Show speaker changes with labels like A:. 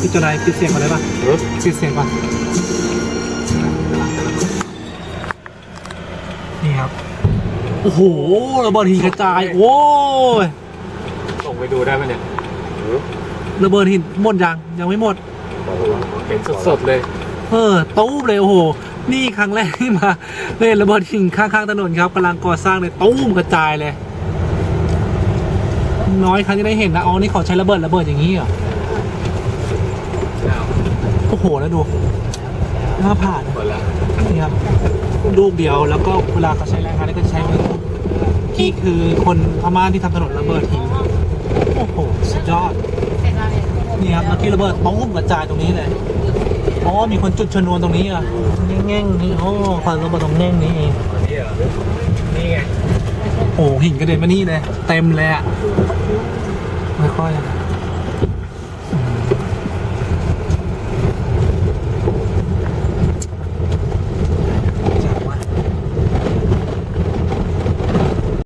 A: พี่เจนายปิดเสียงก่อนได้ปะ
B: เออ
A: ปิดเสียงก่อนนี่ครับ โอ้โหระเบิดหินกระจาย โอ้ย
B: ส่งไปดูได้ไหมเนี่ยเออ
A: ระเบิดหินหมดยังยังไม่หมด
B: เห็นสดๆเลย
A: เออตู้มเลยโอ้โหนี่ครั้งแรกที่มาเล่นระเบิดหินข้างๆถนนครับกำลังก่อสร้างเลยตู้มกระจายเลย น้อยครั้งที่ได้เห็นนะอ๋อนี่เขาใช้ระเบิดระเบิดอย่างนี้เหรอ โอ้โหแล้วดูหน้าผ่าน
B: หมดแล้ว
A: นี่ครับลูกเดียวแล้วก็เวลาเขาใช้แรงงานนี่ก็จะใช้มือที่คือคนพม่าที่ทำถนนระเบิดหินโอ้โหสุดยอดนี่ครับเมื่อกี้ระเบิดตุ้มกระจายตรงนี้เลยอ๋อมีคนจุดชนวนตรงนี้อะแง่งๆนี่โอ้ควันระเบิดตรงแง่งนี้เอง
B: นี่เหรอนี่ไง
A: โอ้โหหินกระเด็นมานี่เลยเต็มเลยอะไม่ค่อย